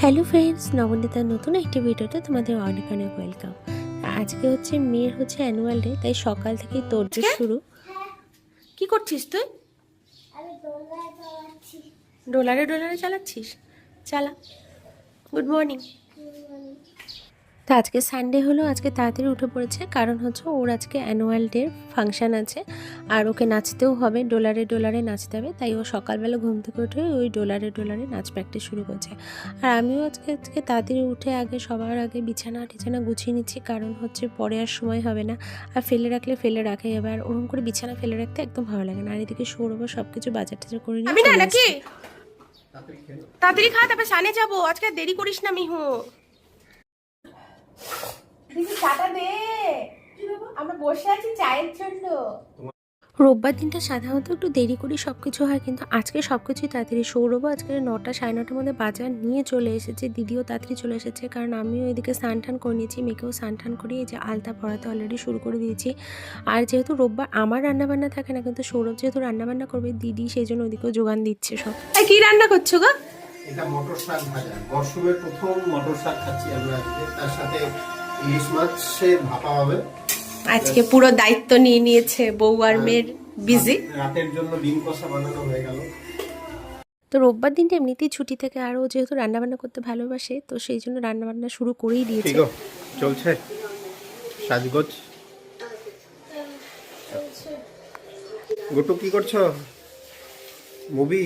Hello friends নবনীতার নতুন একটি ভিডিওতে তোমাদের অনেক অনেক ওয়েলকাম। আজকে হচ্ছে মেয়ের হচ্ছে অ্যানুয়াল ডে তাই সকাল থেকেই তোরজোর শুরু। কি করছিস তুই? ডোলারে ডোলারে চালাচ্ছিস? চালা। গুড মর্নিং তো আজকে সানডে হলো আজকে তাড়াতাড়ি উঠে পড়েছে। কারণ হচ্ছে ওর আজকে অ্যানুয়াল ডে ফাংশান আছে। আর ওকে নাচতেও হবে ডোলারে ডোলারে নাচতে হবে। তাই ও সকালবেলা ঘুম থেকে উঠে ওই ডোলারে ডোলারে নাচ প্র্যাকটিস শুরু করছে। আর আমিও আজকে আজকে তাড়াতাড়ি উঠে আগে সবার আগে বিছানা টিছানা গুছিয়ে নিচ্ছি। কারণ হচ্ছে পরে আর সময় হবে না। আর ফেলে রাখলে ফেলে রাখে যাবে আর ওরকম করে বিছানা ফেলে রাখতে একদম ভালো লাগে না। আর এদিকে সৌরভ সব কিছু বাজার টাজার করে নিয়ে আমি না চলে নাকি? এসেছে। তাড়াতাড়ি খা তারপর সানে যাব। আজকে আর দেরি করিস না মিহু। চাটা দে। আমরা বসে আছি চায়ের জন্য। রোববার দিনটা সাধারণত একটু দেরি করে সব কিছু হয় কিন্তু আজকে সব কিছুই তাড়াতাড়ি। সৌরভও আজকে নটা সাড়ে নটার মধ্যে বাজার নিয়ে চলে এসেছে দিদিও তাড়াতাড়ি চলে এসেছে কারণ আমিও এদিকে স্নান টান করে নিয়েছি মেয়েকেও স্নান টান করে এই যে আলতা পড়াতে অলরেডি শুরু করে দিয়েছি। আর যেহেতু রোববার আমার রান্নাবান্না থাকে না কিন্তু সৌরভ যেহেতু রান্নাবান্না করবে দিদি সেই জন্য ওদিকেও যোগান দিচ্ছে সব। এই কি রান্না করছ গো? এটা মটর শাক ভাজা। মরশুমের প্রথম মটর শাক খাচ্ছি আমরা তার সাথে ইলিশ মাছের ভাপা হবে। আজকে পুরো দায়িত্ব নিয়ে নিয়েছে বউ আর মেয়ের বিজি রাতের জন্য ডিম কষা বানানো হয়ে গেল। তো রোববার দিনটা এমনিতেই ছুটি থেকে আরও যেহেতু রান্নাবান্না করতে ভালোবাসে তো সেই জন্য রান্নাবান্না শুরু করেই দিয়েছে। ঠিক চলছে। সাজগোজ। গুটু কি করছ? মুভি?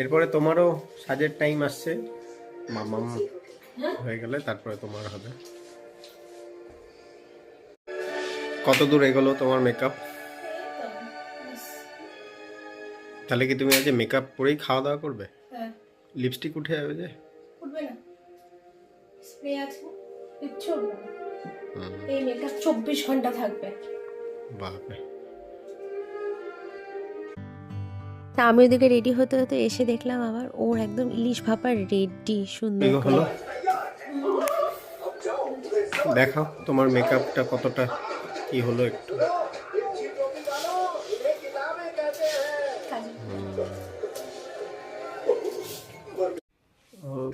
এরপরে তোমারও সাজের টাইম আসছে। মামাম। হয়ে গেলে তারপরে তোমার হবে। কত দূর এগোলো তোমার মেকআপ তাহলে কি তুমি আজ মেকআপ পরেই খাওয়া দাওয়া করবে? লিপস্টিক উঠে যাবে যে? উঠবে না। স্প্রে আছে। কিচ্ছু উঠবে না। এই মেকআপ চব্বিশ ঘণ্টা থাকবে। বাপরে। তা আমি ওদিকে রেডি হতে হতে এসে দেখলাম আবার ওর একদম ইলিশ ভাপা রেডি সুন্দর হলো। দেখাও তোমার মেকআপটা কতটা কি হলো একটু।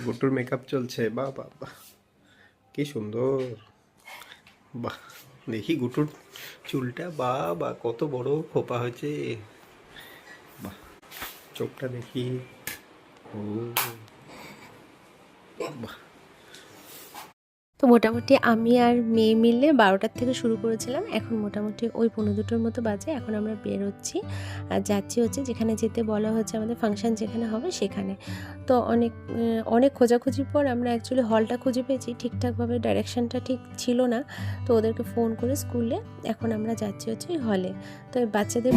গুটুর মেকআপ চলছে, বাহ বা বাহ। কি সুন্দর। বাহ, দেখি গুটুর চুলটা বা বা কত বড় খোপা হয়েছে। বাহ, চোখটা দেখি। ও, বাহ। তো মোটামুটি আমি আর মেয়ে মিলে বারোটার থেকে শুরু করেছিলাম। এখন মোটামুটি ওই পনেরো দুটোর মতো বাজে। এখন আমরা বেরোচ্ছি। আর যাচ্ছি হচ্ছে যেখানে যেতে বলা হচ্ছে আমাদের ফাংশন যেখানে হবে সেখানে। তো অনেক অনেক খোঁজাখুঁজির পর আমরা অ্যাকচুয়ালি হলটা খুঁজে পেয়েছি। ঠিকঠাকভাবে ডাইরেকশনটা ঠিক ছিল না। তো ওদেরকে ফোন করে স্কুলে এখন আমরা যাচ্ছি হচ্ছে হলে তো বাচ্চাদের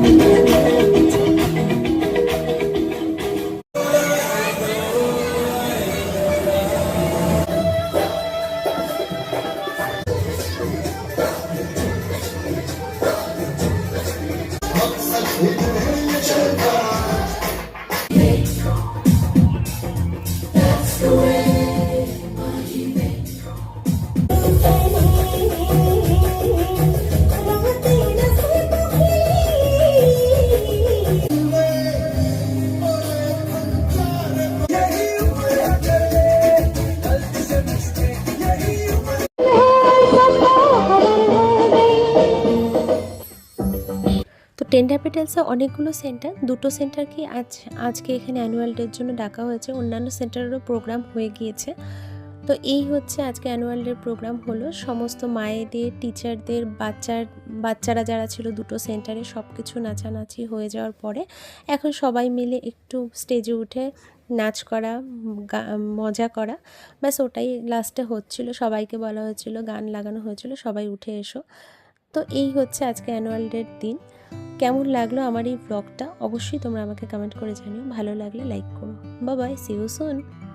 টেন্ডার পেটেলসে অনেকগুলো সেন্টার দুটো সেন্টার কি আজ, আজকে এখানে অ্যানুয়াল ডের জন্য ডাকা হয়েছে, অন্যান্য সেন্টারেরও প্রোগ্রাম হয়ে গিয়েছে। তো এই হচ্ছে আজকে অ্যানুয়াল ডের প্রোগ্রাম হলো, সমস্ত মায়েদের টিচারদের বাচ্চার, বাচ্চারা যারা ছিল দুটো সেন্টারে সব কিছু নাচানাচি হয়ে যাওয়ার পরে, এখন সবাই মিলে একটু স্টেজে উঠে নাচ করা মজা করা, ব্যাস ওটাই লাস্টে হচ্ছিল, সবাইকে বলা হয়েছিল, গান লাগানো হয়েছিল, সবাই উঠে এসো। তো এই হচ্ছে আজকে অ্যানুয়াল ডের দিন। কেমন লাগল আমার এই ব্লগটা অবশ্যই তোমরা আমাকে কমেন্ট করে জানিও। ভালো লাগলে লাইক করো। বাবাই সিউ সুন